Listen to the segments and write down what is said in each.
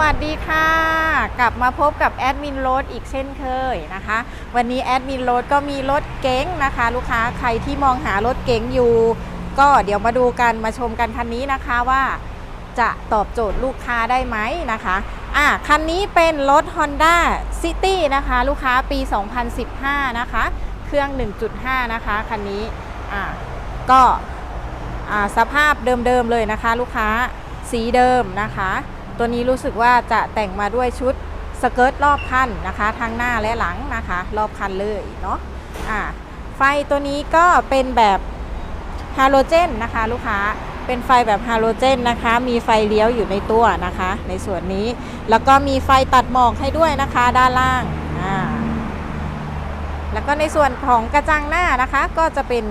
วัสดีค่ะ กลับมาพบกับแอดมินโรดอีกเช่นเคยนะคะ วันนี้แอดมินโรดก็มีรถเก๋งนะคะ ลูกค้าใครที่มองหารถเก๋งอยู่ ก็เดี๋ยวมาดูกันมาชมกันคันนี้นะคะว่าจะตอบโจทย์ลูกค้าได้ไหมนะคะอะคันนี้เป็นรถ Honda City นะคะ ลูกค้าปี 2015 นะคะ เครื่อง 1.5 นะคะคันนี้อะก็อ่าสภาพเดิมๆเลยนะคะ ลูกค้าสีเดิมนะคะ ตัวนี้รู้สึกว่าจะแต่งมาด้วยชุดสเกิร์ตรอบคันนะคะ ทั้งหน้าและหลังนะคะ รอบคันเลยเนาะอ่าไฟตัวนี้ก็เป็นแบบฮาโลเจนนะคะลูกค้าเป็นไฟแบบฮาโลเจนนะคะ มีไฟเลี้ยวอยู่ในตัวนะคะ ในส่วนนี้แล้วก็มีไฟตัดหมอกให้ด้วยนะคะด้านล่างอ่าแล้วก็ในส่วนของกระจังหน้านะคะ ก็จะเป็น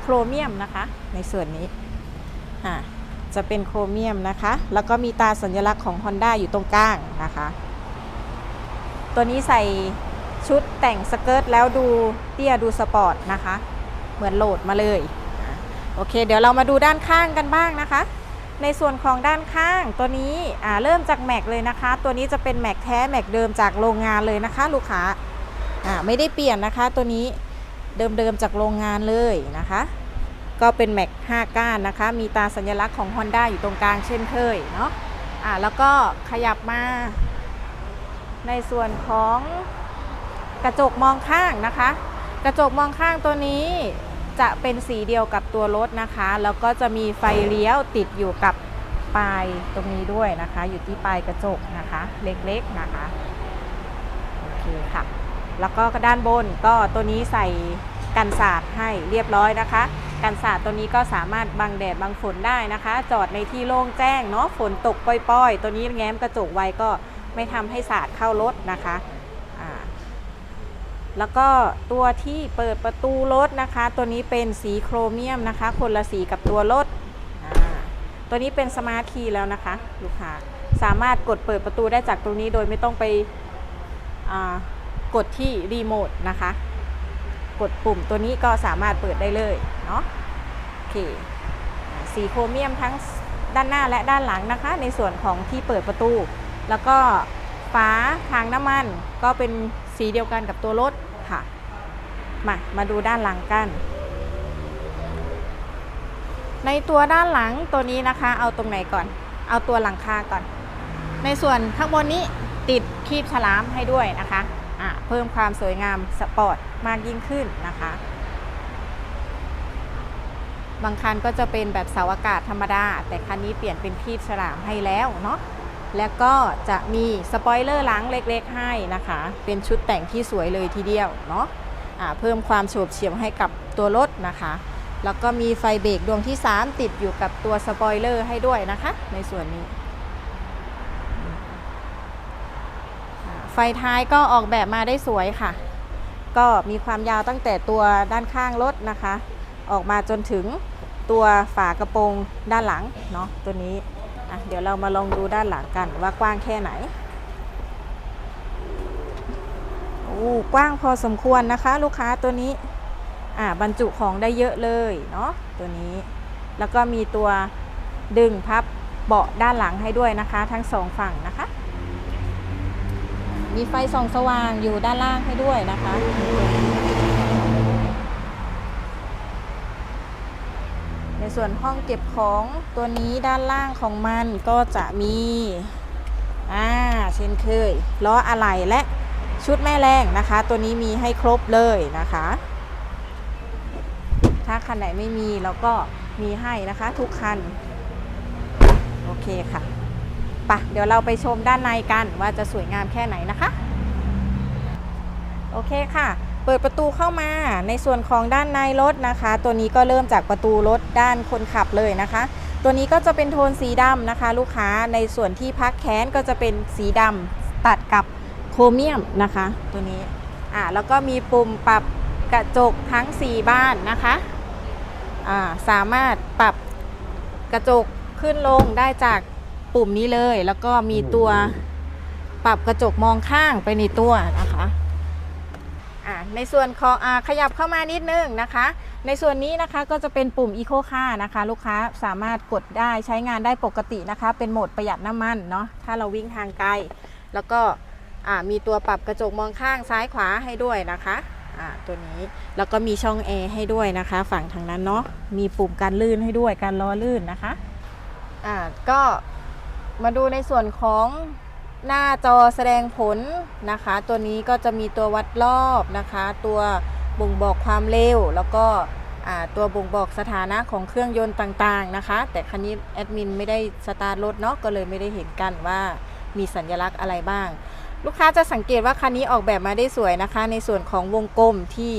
โครเมียมนะคะ ในส่วนนี้อ่า จะเป็นโครเมียมนะคะ แล้วก็มีตาสัญลักษณ์ของ Honda อยู่ตรงกลางนะคะ ตัวนี้ใส่ชุดแต่งสเกิร์ตแล้วดูเตี้ยดูสปอร์ตนะคะ เหมือนโหลดมาเลย โอเค เดี๋ยวเรามาดูด้านข้างกันบ้างนะคะ ในส่วนของด้านข้างตัวนี้เริ่มจากแม็กเลยนะคะ ตัวนี้จะเป็นแม็กแท้แม็กเดิมจากโรงงานเลยนะคะ ลูกค้าอ่าไม่ได้เปลี่ยนนะคะ ตัวนี้เดิมๆจากโรงงานเลยนะคะ ก็เป็นแม็ก5ก้านนะคะ มีตาสัญลักษณ์ของ Honda อยู่ตรงกลางเช่นเคยเนาะอ่าแล้วก็ขยับมา ในส่วนของกระจกมองข้างนะคะ กระจกมองข้างตัวนี้จะเป็นสีเดียวกับตัวรถนะคะ แล้วก็จะมีไฟเลี้ยวติดอยู่กับปลายตรงนี้ด้วยนะคะ อยู่ที่ปลายกระจกนะคะ เล็กๆนะคะโอเคค่ะ แล้วก็ด้านบนก็ตัวนี้ใส่กันสาดให้เรียบร้อยนะคะ กันสาดตัวนี้ก็สามารถบังแดดบังฝนได้นะคะ จอดในที่โล่งแจ้งเนาะฝนตกปล่อยๆ ตัวนี้แง้มกระจกไว้ก็ไม่ทำให้สาดเข้ารถนะคะแล้วก็ตัวที่เปิดประตูรถนะคะ ตัวนี้เป็นสีโครเมียมนะคะ คนละสีกับตัวรถตัวนี้เป็นสมาร์ทคีย์แล้วนะคะ ลูกค้าสามารถกดเปิดประตูได้จากตรงนี้โดยไม่ต้องไปกดที่รีโมทนะคะ กดปุ่มตัวนี้ก็สามารถเปิดได้เลยเนาะโอเคสีโครเมียมทั้งด้านหน้าและด้านหลังนะคะ ในส่วนของที่เปิดประตู แล้วก็ฝาทางน้ำมันก็เป็นสีเดียวกันกับตัวรถค่ะ มา มาดูด้านหลังกัน ในตัวด้านหลังตัวนี้นะคะ เอาตรงไหนก่อน เอาตัวหลังคาก่อน ในส่วนข้างบนนี้ติดคีบฉลามให้ด้วยนะคะอะ เพิ่มความสวยงามสปอร์ตมากยิ่งขึ้นนะคะ บางคันก็จะเป็นแบบเสาอากาศธรรมดา แต่คันนี้เปลี่ยนเป็นคีบฉลามให้แล้วเนาะแล้วก็จะมีสปอยเลอร์หลังเล็กๆให้นะคะ เป็นชุดแต่งที่สวยเลยทีเดียวเนาะะเพิ่มความโฉบเฉี่ยวให้กับตัวรถนะคะ แล้วก็มีไฟเบรกดวงที่ 3 ติดอยู่กับตัวสปอยเลอร์ให้ด้วยนะคะ ในส่วนนี้ ฟท้ายก็ออกแบบมาได้สวยค่ะ ก็มีความยาวตั้งแต่ตัวด้านข้างรถนะคะ ออกมาจนถึงตัวฝากระโปรงด้านหลังเนาะตัวนี้อะเดี๋ยวเรามาลองดูด้านหลังกันว่ากว้างแค่ไหนโอ้กว้างพอสมควรนะคะ ลูกค้าตัวนี้อ่าบรรจุของได้เยอะเลยเนาะตัวนี้ แล้วก็มีตัวดึงพับเบาะด้านหลังให้ด้วยนะคะ ทั้งสองฝั่งนะคะ มีไฟส่องสว่างอยู่ด้านล่างให้ด้วยนะคะ ในส่วนห้องเก็บของตัวนี้ด้านล่างของมันก็จะมีอ่าเช่นเคยล้ออะไหล่และชุดแม่แรงนะคะ ตัวนี้มีให้ครบเลยนะคะ ถ้าคันไหนไม่มีเราก็มีให้นะคะทุกคัน โอเคค่ะ ปะเดี๋ยวเราไปชมด้านในกันว่าจะสวยงามแค่ไหนนะคะ โอเคค่ะ เปิดประตูเข้ามาในส่วนของด้านในรถนะคะ ตัวนี้ก็เริ่มจากประตูรถด้านคนขับเลยนะคะ ตัวนี้ก็จะเป็นโทนสีดำนะคะ ลูกค้าในส่วนที่พักแขนก็จะเป็นสีดำตัดกับโครเมียมนะคะ ตัวนี้อ่าแล้วก็มีปุ่มปรับกระจกทั้ง 4 บ้านนะคะอ่าสามารถปรับกระจกขึ้นลงได้จาก ปุ่มนี้เลย แล้วก็มีตัวปรับกระจกมองข้างไปในตัวนะคะอ่าในส่วนของอ่าขยับเข้ามานิดนึงนะคะ ในส่วนนี้นะคะก็จะเป็นปุ่ม Eco Car นะคะ ลูกค้าสามารถกดได้ใช้งานได้ปกตินะคะ เป็นโหมดประหยัดน้ำมันเนาะถ้าเราวิ่งทางไกล แล้วก็อ่ามีตัวปรับกระจกมองข้างซ้ายขวาให้ด้วยนะคะอ่าตัวนี้แล้วก็มีช่องแอร์ให้ด้วยนะคะ ฝั่งทางนั้นเนาะมีปุ่มการลื่นให้ด้วยการล้อลื่นนะคะอ่าก็ มาดูในส่วนของหน้าจอแสดงผลนะคะ ตัวนี้ก็จะมีตัววัดรอบนะคะ ตัวบ่งบอกความเร็ว แล้วก็ตัวบ่งบอกสถานะของเครื่องยนต์ต่างๆนะคะ แต่คันนี้แอดมินไม่ได้สตาร์ทรถเนาะก็เลยไม่ได้เห็นกันว่ามีสัญลักษณ์อะไรบ้าง ลูกค้าจะสังเกตว่าคันนี้ออกแบบมาได้สวยนะคะ ในส่วนของวงกลมที่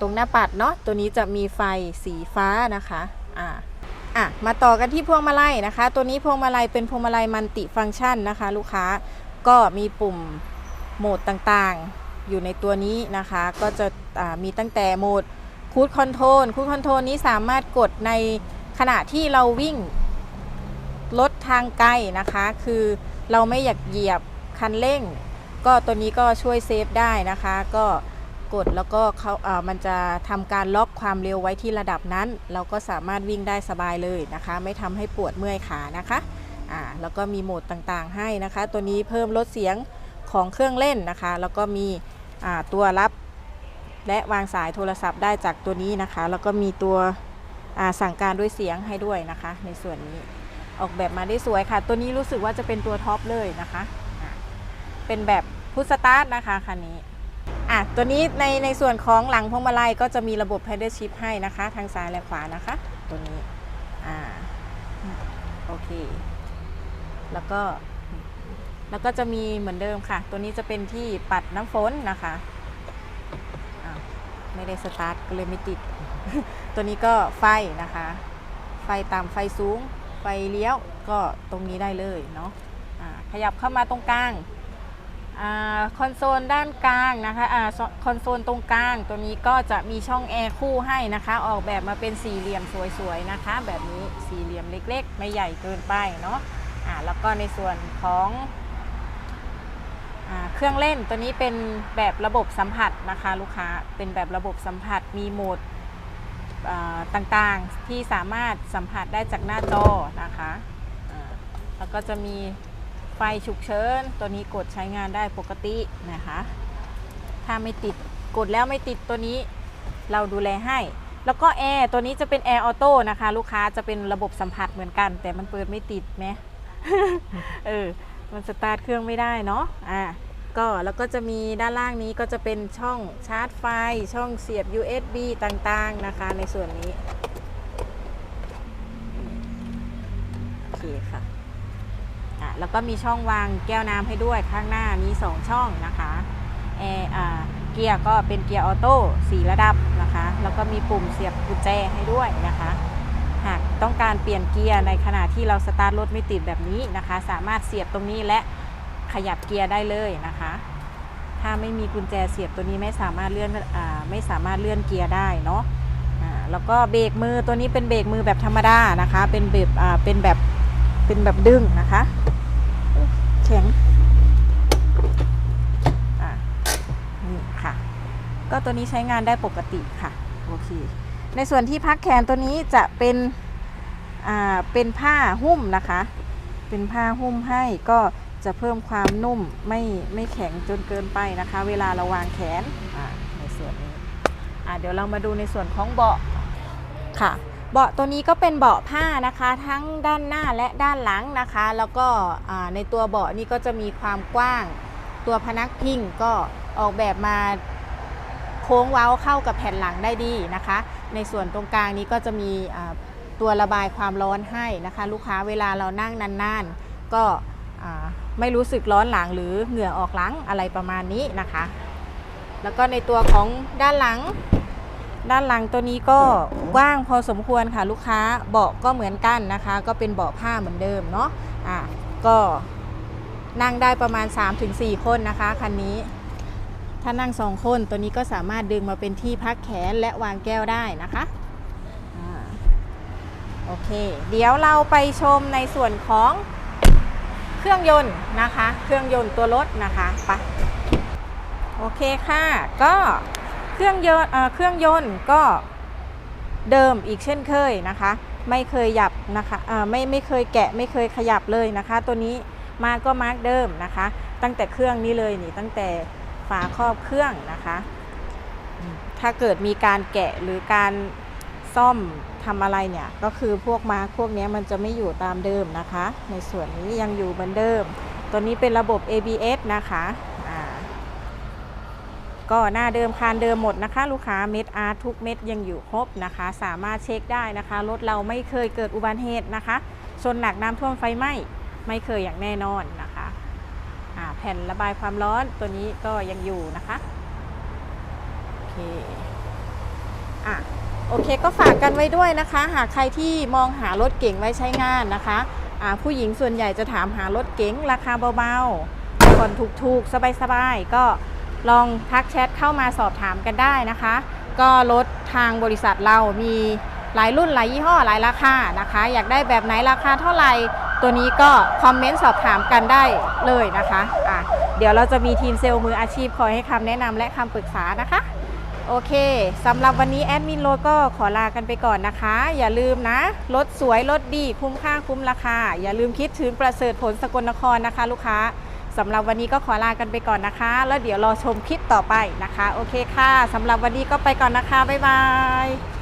ตรงหน้าปัดเนาะตัวนี้จะมีไฟสีฟ้านะคะอ่า อะมาต่อกันที่พวงมาลัยนะคะ ตัวนี้พวงมาลัยเป็นพวงมาลัยมัลติฟังก์ชันนะคะ ลูกค้าก็มีปุ่มโหมดต่างๆ อยู่ในตัวนี้นะคะ ก็จะมีตั้งแต่โหมดคูดคอนโทรลคูดคอนโทรลนี้สามารถกดในขณะที่เราวิ่งรถทางไกลนะคะ คือเราไม่อยากเหยียบคันเร่ง ก็ตัวนี้ก็ช่วยเซฟได้นะคะ ก็ กดแล้วก็เขาอ่ามันจะทำการล็อกความเร็วไว้ที่ระดับนั้น เราก็สามารถวิ่งได้สบายเลยนะคะ ไม่ทำให้ปวดเมื่อยขานะคะอ่าแล้วก็มีโหมดต่างๆให้นะคะ ตัวนี้เพิ่มลดเสียงของเครื่องเล่นนะคะ แล้วก็มีอ่าตัวรับและวางสายโทรศัพท์ได้จากตัวนี้นะคะ แล้วก็มีตัวอ่าสั่งการด้วยเสียงให้ด้วยนะคะ ในส่วนนี้ออกแบบมาได้สวยค่ะ ตัวนี้รู้สึกว่าจะเป็นตัวท็อปเลยนะคะ เป็นแบบพุทสตาร์ทนะคะคันนี้ อะตัวนี้ในในส่วนของหลังพวงมาลัยก็จะมีระบบ Paddle Shift ให้นะคะ ทางซ้ายและขวานะคะ ตัวนี้อ่าโอเค แล้วก็แล้วก็จะมีเหมือนเดิมค่ะ ตัวนี้จะเป็นที่ปัดน้ำฝนนะคะไม่ได้สตาร์ทก็เลยไม่ติด ตัวนี้ก็ไฟนะคะ ไฟต่ำไฟสูง ไฟเลี้ยวก็ตรงนี้ได้เลยเนาะอ่าขยับเข้ามาตรงกลาง คอนโซลด้านกลางนะคะอคอนโซลตรงกลาง ตัวนี้ก็จะมีช่องแอร์คู่ให้นะคะ ออกแบบมาเป็นสี่เหลี่ยมสวยๆนะคะ แบบนี้สี่เหลี่ยมเล็กๆ ไม่ใหญ่เกินไปเนาะอ่าแล้วก็ในส่วนของอเครื่องเล่นตัวนี้เป็นแบบระบบสัมผัสนะคะ ลูกค้าเป็นแบบระบบสัมผัสมีโหมดต่างๆที่สามารถสัมผัสได้จากหน้าจอนะคะ แล้วก็จะมี ไฟฉุกเฉินตัวนี้กดใช้งานได้ปกตินะคะ ถ้าไม่ติดกดแล้วไม่ติดตัวนี้เราดูแลให้ แล้วก็แอร์ตัวนี้จะเป็นแอร์ออโต้นะคะ ลูกค้าจะเป็นระบบสัมผัสเหมือนกัน แต่มันเปิดไม่ติดไหมเออมันสตาร์ทเครื่องไม่ได้เนาะอ่าก็แล้วก็จะมีด้านล่างนี้ก็จะเป็นช่องชาร์จไฟ ช่องเสียบ USB ต่างๆนะคะในส่วนนี้ โอเคค่ะอะ แล้วก็มีช่องวางแก้วน้ำให้ด้วยข้างหน้ามี 2 ช่องนะคะแอร์อ่าเกียร์ก็เป็นเกียร์ออโต้สีระดับนะคะ แล้วก็มีปุ่มเสียบกุญแจให้ด้วยนะคะ หากต้องการเปลี่ยนเกียร์ในขณะที่เราสตาร์ทรถไม่ติดแบบนี้นะคะ สามารถเสียบตรงนี้และขยับเกียร์ได้เลยนะคะ ถ้าไม่มีกุญแจเสียบตัวนี้ไม่สามารถเลื่อนอไม่สามารถเลื่อนเกียร์ได้เนาะแล้วก็เบรกมือตัวนี้เป็นเบรกมือแบบธรรมดานะคะ เป็นแบบเป็นแบบเป็นแบบดึงนะคะ แข็งอะนี่ค่ะ ก็ตัวนี้ใช้งานได้ปกติค่ะ โอเค ในส่วนที่พักแขนตัวนี้จะเป็นอ่าเป็นผ้าหุ้มนะคะ เป็นผ้าหุ้มให้ก็จะเพิ่มความนุ่มไม่ไม่แข็งจนเกินไปนะคะ เวลาเราวางแขนในส่วนนี้เดี๋ยวเรามาดูในส่วนของเบาะค่ะ เบาะตัวนี้ก็เป็นเบาะผ้านะคะ ทั้งด้านหน้าและด้านหลังนะคะ แล้วก็ในตัวเบาะนี่ก็จะมีความกว้าง ตัวพนักพิงก็ออกแบบมาโค้งเว้าเข้ากับแผ่นหลังได้ดีนะคะ ในส่วนตรงกลางนี้ก็จะมีตัวระบายความร้อนให้นะคะ ลูกค้าเวลาเรานั่งนานๆ ก็ไม่รู้สึกร้อนหลังหรือเหงื่อออกหลังอะไรประมาณนี้นะคะ แล้วก็ในตัวของด้านหลัง ด้านหลังตัวนี้ก็กว้างพอสมควรค่ะลูกค้าเบาะก็เหมือนกันนะคะ ก็เป็นเบาะผ้าเหมือนเดิมเนาะอะก็นั่งได้ประมาณ 3-4 คนนะคะคันนี้ถ้านั่งสองคนตัวนี้ก็สามารถดึงมาเป็นที่พักแขนและวางแก้วได้นะคะอ่าโอเค เดี๋ยวเราไปชมในส่วนของเครื่องยนต์นะคะ เครื่องยนต์ตัวรถนะคะไปโอเคค่ะ ก็ เครื่องยนต์เครื่องยนต์ก็เดิมอีกเช่นเคยนะคะ ไม่เคยหยับนะคะไม่ไม่เคยแกะไม่เคยขยับเลยนะคะ ตัวนี้มาก็มาร์กเดิมนะคะ ตั้งแต่เครื่องนี้เลยนี่ตั้งแต่ฝาครอบเครื่องนะคะ ถ้าเกิดมีการแกะหรือการซ่อมทำอะไรเนี่ย ก็คือพวกมาร์กพวกนี้มันจะไม่อยู่ตามเดิมนะคะ ในส่วนนี้ยังอยู่เหมือนเดิม ตัวนี้เป็นระบบ ABS นะคะ ก็หน้าเดิมคานเดิมหมดนะคะ ลูกค้าเม็ดอาร์ทุกเม็ดยังอยู่ครบนะคะ สามารถเช็คได้นะคะรถเราไม่เคยเกิดอุบัติเหตุนะคะชนหนักน้ำท่วมไฟไหม้ไม่เคยอย่างแน่นอนนะคะแผ่นระบายความร้อนตัวนี้ก็ยังอยู่นะคะโอเคอะโอเคก็ฝากกันไว้ด้วยนะคะ หากใครที่มองหารถเก๋งไว้ใช้งานนะคะผู้หญิงส่วนใหญ่จะถามหารถเก๋งราคาเบาๆผ่อนถูกๆ สบายๆก็ ลองทักแชทเข้ามาสอบถามกันได้นะคะ ก็รถทางบริษัทเรามีหลายรุ่นหลายยี่ห้อหลายราคานะคะ อยากได้แบบไหนราคาเท่าไหร่ตัวนี้ก็คอมเมนต์สอบถามกันได้เลยนะคะอะเดี๋ยวเราจะมีทีมเซลล์มืออาชีพคอยให้คำแนะนำและคำปรึกษานะคะโอเค สำหรับวันนี้แอดมินโรก็ขอลากันไปก่อนนะคะ อย่าลืมนะรถสวยรถดี คุ้มค่าคุ้มราคา อย่าลืมคิดถึงประเสริฐผลสกลนครนะคะ ลูกค้า สำหรับวันนี้ก็ขอลากันไปก่อนนะคะ แล้วเดี๋ยวรอชมคลิปต่อไปนะคะ โอเคค่ะสำหรับวันนี้ก็ไปก่อนนะคะ บ๊ายบาย